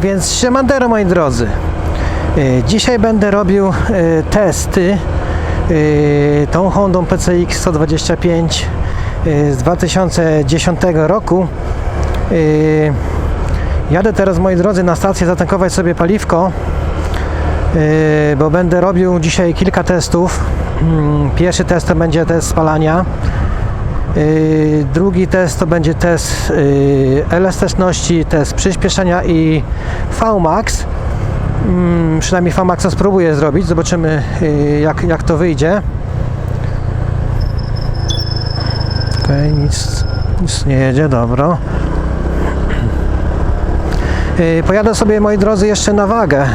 Więc siemandero moi drodzy. Y, Dzisiaj będę robił y, testy y, tą Hondą PCX 125 y, z 2010 roku. Jadę teraz moi drodzy na stację zatankować sobie paliwko, bo będę robił dzisiaj kilka testów. Mm, Pierwszy test to będzie test spalania. Yy, Drugi test to będzie test yy, elastyczności, test przyspieszenia i VMAX. Mm, Przynajmniej VMAXa spróbuję zrobić, zobaczymy yy, jak, jak to wyjdzie. Okej, nic, nic nie jedzie, dobra. Pojadę sobie, moi drodzy, jeszcze na wagę,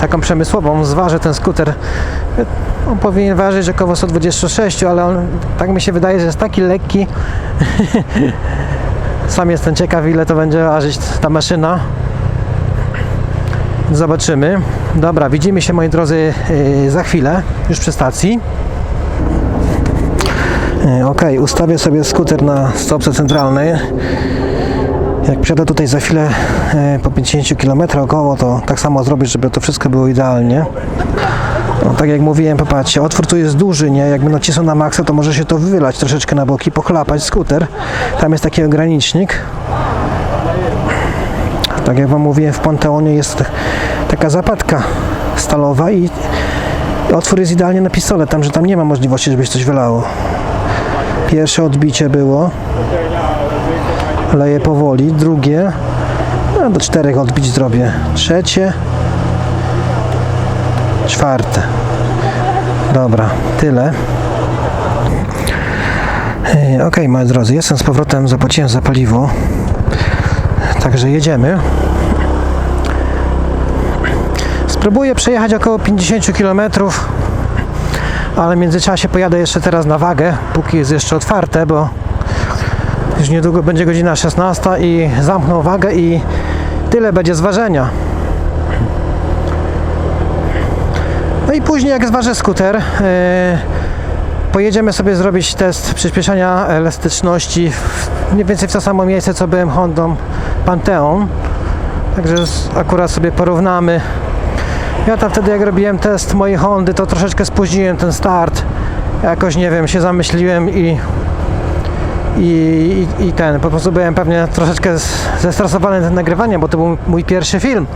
taką przemysłową, zważę ten skuter. On powinien ważyć około 126, ale on, tak mi się wydaje, że jest taki lekki. Sam jestem ciekaw, ile to będzie ważyć ta maszyna. Zobaczymy. Dobra, widzimy się, moi drodzy, yy, za chwilę, już przy stacji. Yy, Ok, ustawię sobie skuter na stopce centralnej. Jak przyjadę tutaj za chwilę e, po 50 km około, to tak samo zrobić, żeby to wszystko było idealnie. No, tak jak mówiłem, popatrzcie, otwór tu jest duży, nie? Jakby nacisnął na maksa, to może się to wylać troszeczkę na boki, pochlapać skuter. Tam jest taki ogranicznik. Tak jak Wam mówiłem, w Panteonie jest taka zapadka stalowa i otwór jest idealnie na pistolet, tam, że tam nie ma możliwości, żeby się coś wylało. Pierwsze odbicie było leję powoli, drugie, no do czterech odbić zrobię, trzecie, czwarte. Dobra, tyle. Ok, moi drodzy, jestem z powrotem, zapłaciłem za paliwo, także jedziemy. Spróbuję przejechać około 50 km, ale w międzyczasie pojadę jeszcze teraz na wagę, póki jest jeszcze otwarte, bo już niedługo będzie godzina 16 i zamknął wagę i tyle będzie zważenia. No i później jak zważę skuter, yy, pojedziemy sobie zrobić test przyspieszenia elastyczności w, mniej więcej w to samo miejsce co byłem Hondą Pantheon. Także akurat sobie porównamy. Ja tam wtedy jak robiłem test mojej Hondy to troszeczkę spóźniłem ten start. Jakoś nie wiem, się zamyśliłem i i, i, i ten, po prostu byłem pewnie troszeczkę zestresowany tym nagrywaniem, bo to był mój pierwszy film.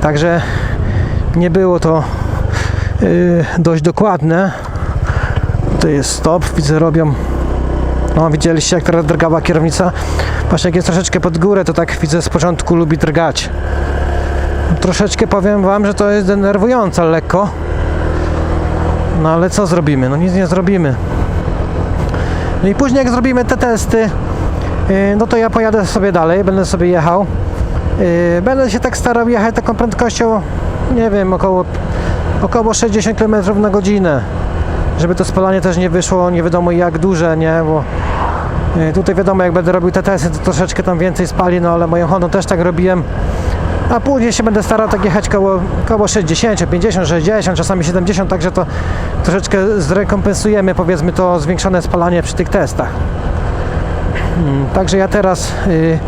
Także nie było to yy, dość dokładne. To jest stop, widzę robią. No widzieliście jak teraz drgała kierownica. Właśnie jak jest troszeczkę pod górę, to tak widzę z początku lubi drgać. Troszeczkę powiem wam, że to jest denerwujące lekko. No ale co zrobimy? No nic nie zrobimy. No i później jak zrobimy te testy, yy, no to ja pojadę sobie dalej, będę sobie jechał. Yy, Będę się tak starał jechać taką prędkością, nie wiem, około, około 60 km na godzinę. Żeby to spalanie też nie wyszło nie wiadomo jak duże, nie, bo yy, tutaj wiadomo jak będę robił te testy, to troszeczkę tam więcej spali, no ale moją Hondą też tak robiłem. A później się będę starał tak jechać koło, koło 60, 50, 60, czasami 70, także to troszeczkę zrekompensujemy powiedzmy to zwiększone spalanie przy tych testach. Mm, Także ja teraz, y,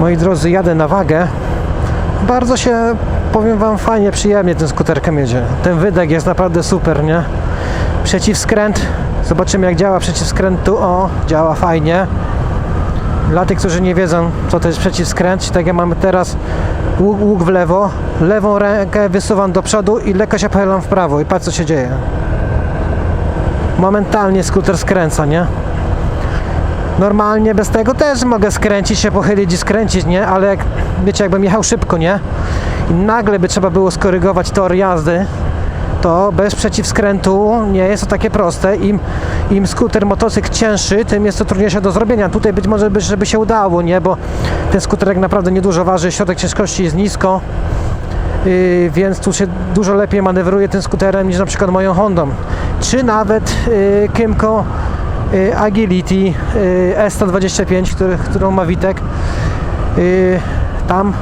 moi drodzy, jadę na wagę. Bardzo się, powiem Wam, fajnie, przyjemnie tym skuterkiem jedzie. Ten wydech jest naprawdę super, nie? Przeciwskręt, zobaczymy jak działa przeciwskręt tu, o, działa fajnie. Dla tych, którzy nie wiedzą, co to jest przeciwskręt, tak jak mamy teraz łuk, łuk w lewo, lewą rękę wysuwam do przodu i lekko się pochylam w prawo i patrz co się dzieje. Momentalnie skuter skręca, nie? Normalnie bez tego też mogę skręcić się, pochylić i skręcić, nie? Ale jak, wiecie, jakbym jechał szybko, nie? I nagle by trzeba było skorygować tor jazdy, to bez przeciwskrętu nie jest to takie proste. Im, im skuter, motocykl cięższy, tym jest to trudniejsze do zrobienia. Tutaj być może, by, żeby się udało, nie? Bo ten skuterek naprawdę niedużo waży, środek ciężkości jest nisko. Yy, więc tu się dużo lepiej manewruje tym skuterem niż na przykład moją Hondą. Czy nawet yy, Kymco yy, Agility yy, S125, który, którą ma Witek. Yy, tam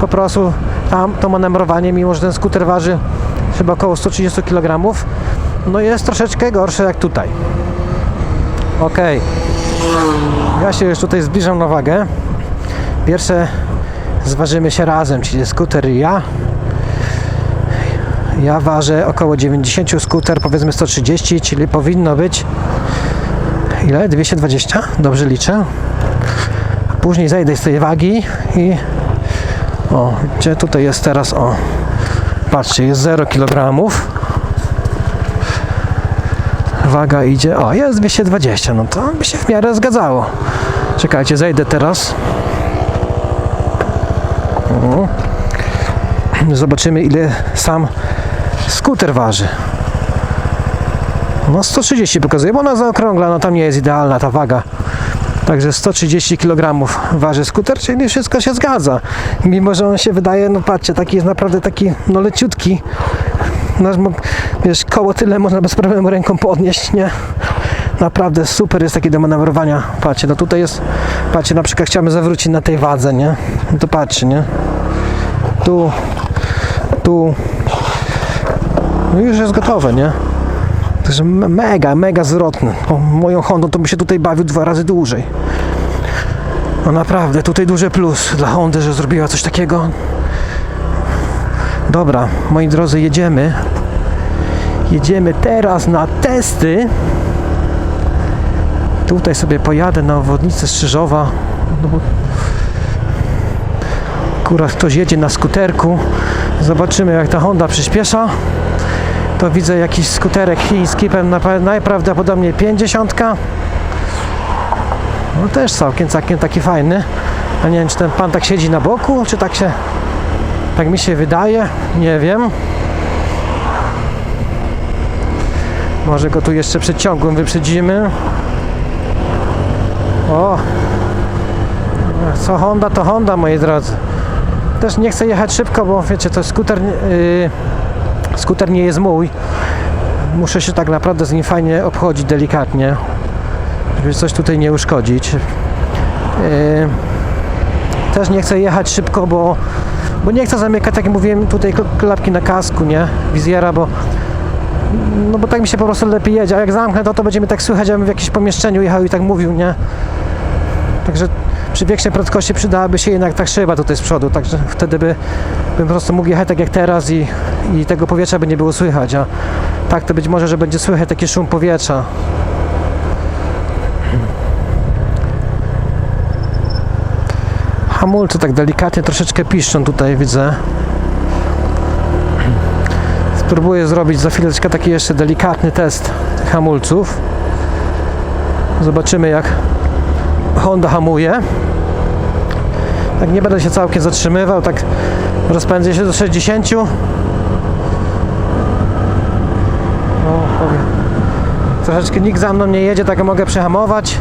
po prostu tam to manewrowanie, mimo że ten skuter waży chyba około 130 kg, no jest troszeczkę gorsze jak tutaj. Ok. Ja się już tutaj zbliżam na wagę. Pierwsze zważymy się razem, czyli skuter i ja. Ja ważę około 90, skuter powiedzmy 130, czyli powinno być ile? 220? Dobrze liczę. Później zejdę z tej wagi i o, gdzie tutaj jest teraz o patrzcie, jest 0 kg. Waga idzie, o jest 220, no to by się w miarę zgadzało. Czekajcie, zejdę teraz. O. Zobaczymy ile sam skuter waży. No 130 pokazuje, bo ona zaokrągla, no tam nie jest idealna ta waga. Także 130 kg waży skuter, czyli wszystko się zgadza. Mimo, że on się wydaje, no patrzcie, taki jest naprawdę taki, no leciutki. Nasz, mo- wiesz, koło tyle można bez problemu ręką podnieść, nie? Naprawdę super jest taki do manewrowania. Patrzcie, no tutaj jest, patrzcie, na przykład chciałem zawrócić na tej wadze, nie? No to patrzcie, nie? Tu, tu. No już jest gotowe, nie? Także me- mega, mega zwrotny. O, moją Hondą to by się tutaj bawił dwa razy dłużej. No naprawdę, tutaj duży plus dla Hondy, że zrobiła coś takiego. Dobra, moi drodzy, jedziemy. Jedziemy teraz na testy. Tutaj sobie pojadę na obwodnicę Strzyżowa. No bo akurat ktoś jedzie na skuterku. Zobaczymy jak ta Honda przyspiesza. To widzę jakiś skuterek chiński, najprawdopodobniej 50. No też całkiem, całkiem taki fajny. A nie wiem, czy ten pan tak siedzi na boku, czy tak się, tak mi się wydaje, nie wiem. Może go tu jeszcze przed ciągłym wyprzedzimy. O! Co Honda, to Honda, moi drodzy. Też nie chcę jechać szybko, bo wiecie, to skuter, yy, skuter nie jest mój. Muszę się tak naprawdę z nim fajnie obchodzić, delikatnie, żeby coś tutaj nie uszkodzić. Yy, też nie chcę jechać szybko, bo, bo nie chcę zamykać, tak jak mówiłem, tutaj kl- klapki na kasku, nie? Wizjera, bo no bo tak mi się po prostu lepiej jedzie, a jak zamknę to, to będzie mi tak słychać, jakbym w jakimś pomieszczeniu jechał i tak mówił, nie? Także przy większej prędkości przydałaby się jednak tak szyba tutaj z przodu, także wtedy by, bym po prostu mógł jechać tak jak teraz i, i tego powietrza by nie było słychać, a tak to być może, że będzie słychać taki szum powietrza. Hamulce tak delikatnie troszeczkę piszczą tutaj widzę. Spróbuję zrobić za chwileczkę taki jeszcze delikatny test hamulców. Zobaczymy jak Honda hamuje. Tak nie będę się całkiem zatrzymywał, tak rozpędzę się do 60. O, powiem. Troszeczkę nikt za mną nie jedzie, tak mogę przehamować.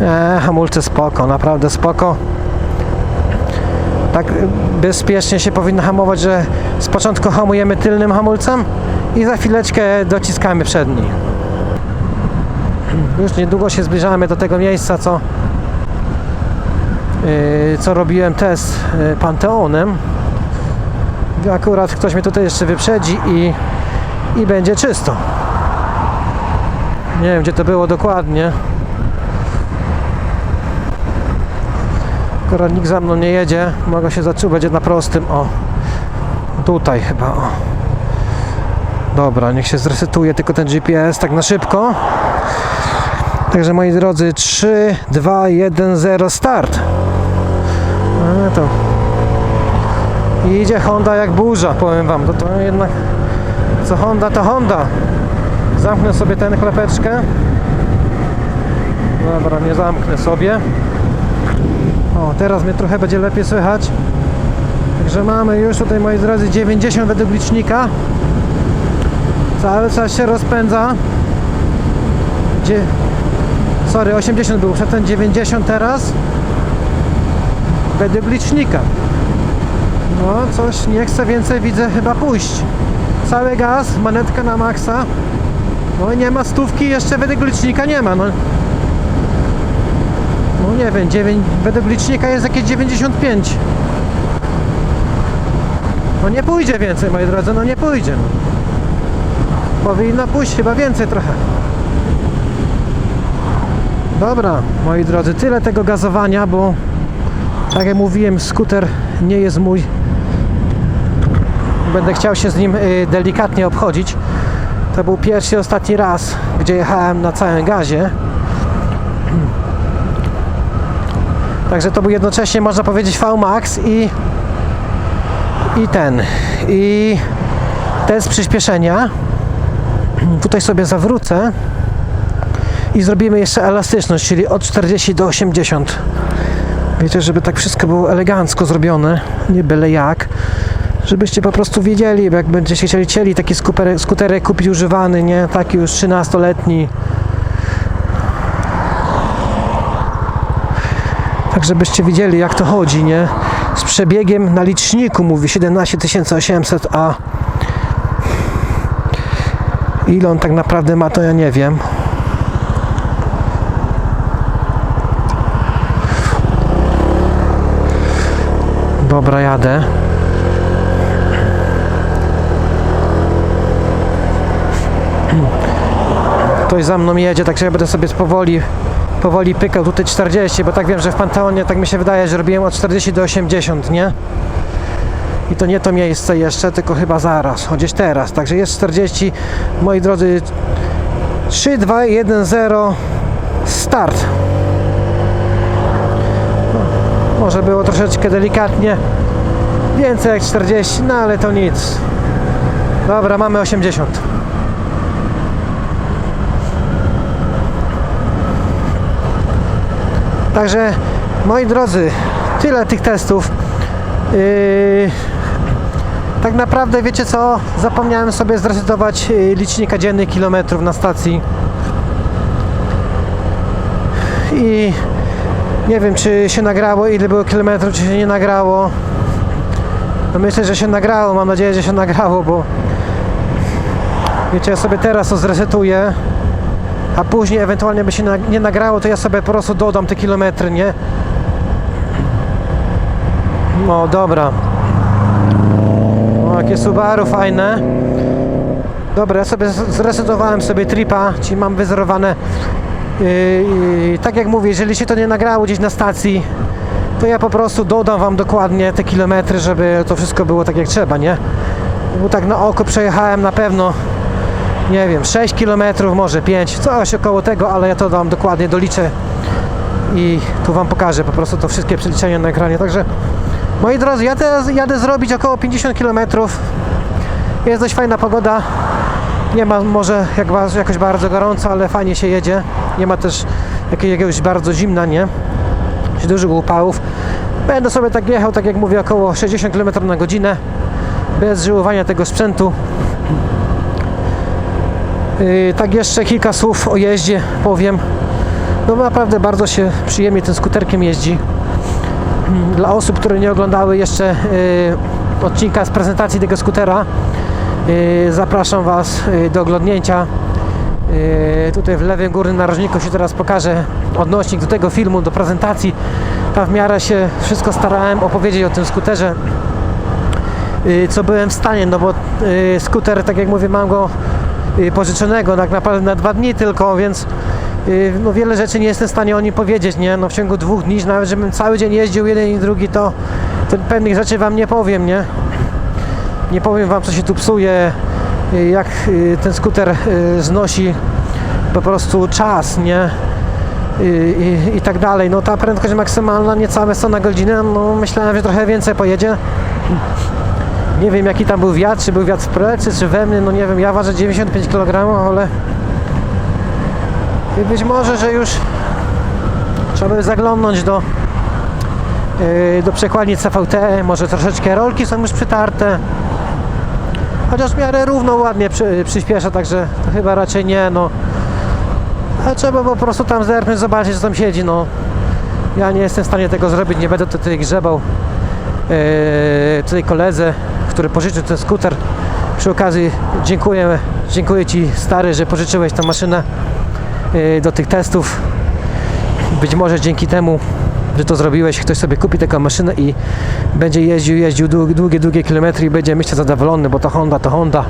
E, hamulce spoko, naprawdę spoko. Tak bezpiecznie się powinno hamować, że z początku hamujemy tylnym hamulcem i za chwileczkę dociskamy przedni. Już niedługo się zbliżamy do tego miejsca, co, co robiłem test yy, Panteonem. Akurat ktoś mnie tutaj jeszcze wyprzedzi i, i będzie czysto. Nie wiem, gdzie to było dokładnie. Akurat nikt za mną nie jedzie. Mogę się zacząć, będzie na prostym. O, tutaj chyba. O. Dobra, niech się zresetuje tylko ten GPS tak na szybko. Także moi drodzy, 3, 2, 1, 0, start. No to. I idzie Honda jak burza, powiem wam. To, to jednak co Honda, to Honda. Zamknę sobie tę klepeczkę. Dobra, nie zamknę sobie. O, teraz mnie trochę będzie lepiej słychać. Także mamy już tutaj, moi drodzy, 90 według licznika. Cały czas się rozpędza. Gdzie... Sorry, 80 był przedtem 90 teraz. Według licznika. No, coś nie chcę więcej, widzę chyba pójść. Cały gaz, manetka na maksa. No i nie ma stówki, jeszcze według licznika nie ma. No, no nie wiem, 9, według licznika jest jakieś 95. No nie pójdzie więcej, moi drodzy, no nie pójdzie. No. Powinno pójść chyba więcej trochę. Dobra, moi drodzy, tyle tego gazowania, bo Tak jak mówiłem, skuter nie jest mój. Będę chciał się z nim y, delikatnie obchodzić. To był pierwszy ostatni raz, gdzie jechałem na całym gazie. Także to był jednocześnie, można powiedzieć, VMAX i, i ten. I test przyspieszenia. Tutaj sobie zawrócę i zrobimy jeszcze elastyczność, czyli od 40 do 80. Wiecie, żeby tak wszystko było elegancko zrobione, nie byle jak. Żebyście po prostu wiedzieli, jak będziecie chcieli, chcieli taki skuterek, skuterek kupić używany, nie? Taki już 13-letni. Tak, żebyście wiedzieli, jak to chodzi, nie? Z przebiegiem na liczniku mówi 17800, a ile on tak naprawdę ma, to ja nie wiem. Dobra, jadę. Ktoś za mną jedzie, także ja będę sobie powoli, powoli pykał tutaj 40, bo tak wiem, że w Panteonie tak mi się wydaje, że robiłem od 40 do 80, nie? I to nie to miejsce jeszcze, tylko chyba zaraz, gdzieś teraz. Także jest 40, moi drodzy, 3, 2, 1, 0, start. Może było troszeczkę delikatnie więcej jak 40, no ale to nic. Dobra, mamy 80. Także moi drodzy, tyle tych testów. Yy, tak naprawdę wiecie co? Zapomniałem sobie zresetować yy, licznika dziennych kilometrów na stacji. I nie wiem, czy się nagrało, ile było kilometrów, czy się nie nagrało. No myślę, że się nagrało, mam nadzieję, że się nagrało, bo wiecie, ja sobie teraz to zresetuję, a później ewentualnie by się nie nagrało, to ja sobie po prostu dodam te kilometry, nie? No dobra. O, jakie Subaru fajne. Dobra, ja sobie zresetowałem sobie tripa, czyli mam wyzerowane Yy, tak jak mówię, jeżeli się to nie nagrało gdzieś na stacji, to ja po prostu dodam Wam dokładnie te kilometry, żeby to wszystko było tak jak trzeba, nie? Bo tak na oko przejechałem na pewno, nie wiem, 6 km, może 5, coś około tego, ale ja to Wam dokładnie doliczę i tu Wam pokażę po prostu to wszystkie przeliczenia na ekranie. Także moi drodzy, ja teraz jadę zrobić około 50 km. Jest dość fajna pogoda. Nie ma może jak, jakoś bardzo gorąco, ale fajnie się jedzie. Nie ma też jakiegoś bardzo zimna, nie? Czy dużych upałów. Będę sobie tak jechał, tak jak mówię, około 60 km na godzinę. Bez żyłowania tego sprzętu. Yy, tak jeszcze kilka słów o jeździe powiem. No naprawdę bardzo się przyjemnie tym skuterkiem jeździ. Dla osób, które nie oglądały jeszcze yy, odcinka z prezentacji tego skutera, yy, zapraszam Was yy, do oglądnięcia. Yy, tutaj w lewym górnym narożniku się teraz pokaże odnośnik do tego filmu, do prezentacji. Tam w miarę się wszystko starałem opowiedzieć o tym skuterze, yy, co byłem w stanie, no bo yy, skuter, tak jak mówię, mam go pożyczonego tak naprawdę na dwa dni tylko, więc no wiele rzeczy nie jestem w stanie o nim powiedzieć, nie? No w ciągu dwóch dni, nawet żebym cały dzień jeździł jeden i drugi, to, to pewnych rzeczy Wam nie powiem, nie? Nie powiem Wam, co się tu psuje, jak y, ten skuter y, znosi po prostu czas, nie? I, i, i tak dalej. No ta prędkość maksymalna niecałe 100 na godzinę, no myślałem, że trochę więcej pojedzie. Nie wiem jaki tam był wiatr, czy był wiatr w plecy, czy we mnie, no nie wiem, ja ważę 95 kg, ale i być może, że już trzeba by zaglądnąć do do przekładni CVT, może troszeczkę rolki są już przytarte. Chociaż w miarę równo ładnie przy, przyspiesza, także to chyba raczej nie, no. Ale trzeba po prostu tam zerknąć, zobaczyć co tam siedzi, no. Ja nie jestem w stanie tego zrobić, nie będę tutaj grzebał yy, tutaj koledze, który pożyczył ten skuter. Przy okazji dziękuję, dziękuję Ci stary, że pożyczyłeś tę maszynę yy, do tych testów. Być może dzięki temu, że to zrobiłeś, ktoś sobie kupi taką maszynę i będzie jeździł, jeździł długie, długie, kilometry i będzie myślę zadowolony, bo to Honda, to Honda.